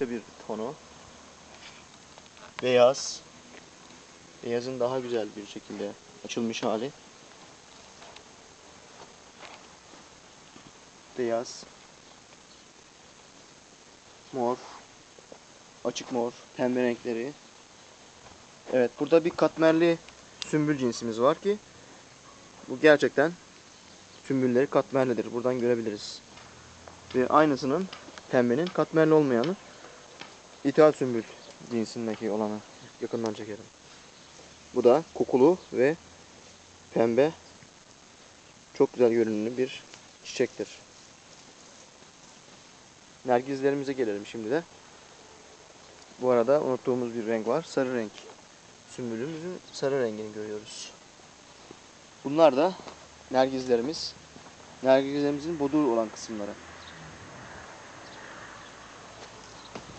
bir tonu. Beyaz. Beyazın daha güzel bir şekilde açılmış hali. Beyaz. Mor. Açık mor. Pembe renkleri. Evet burada bir katmerli sümbül cinsimiz var ki bu gerçekten sümbülleri katmerlidir. Buradan görebiliriz. Ve aynısının pembenin katmerli olmayanı ithal sümbül cinsindeki olanı yakından çekelim. Bu da kokulu ve pembe çok güzel görünümlü bir çiçektir. Nergizlerimize gelelim şimdi de. Bu arada unuttuğumuz bir renk var. Sarı renk. Sümbülümüzün sarı rengini görüyoruz. Bunlar da nergizlerimiz. Nergizlerimizin bodur olan kısımları.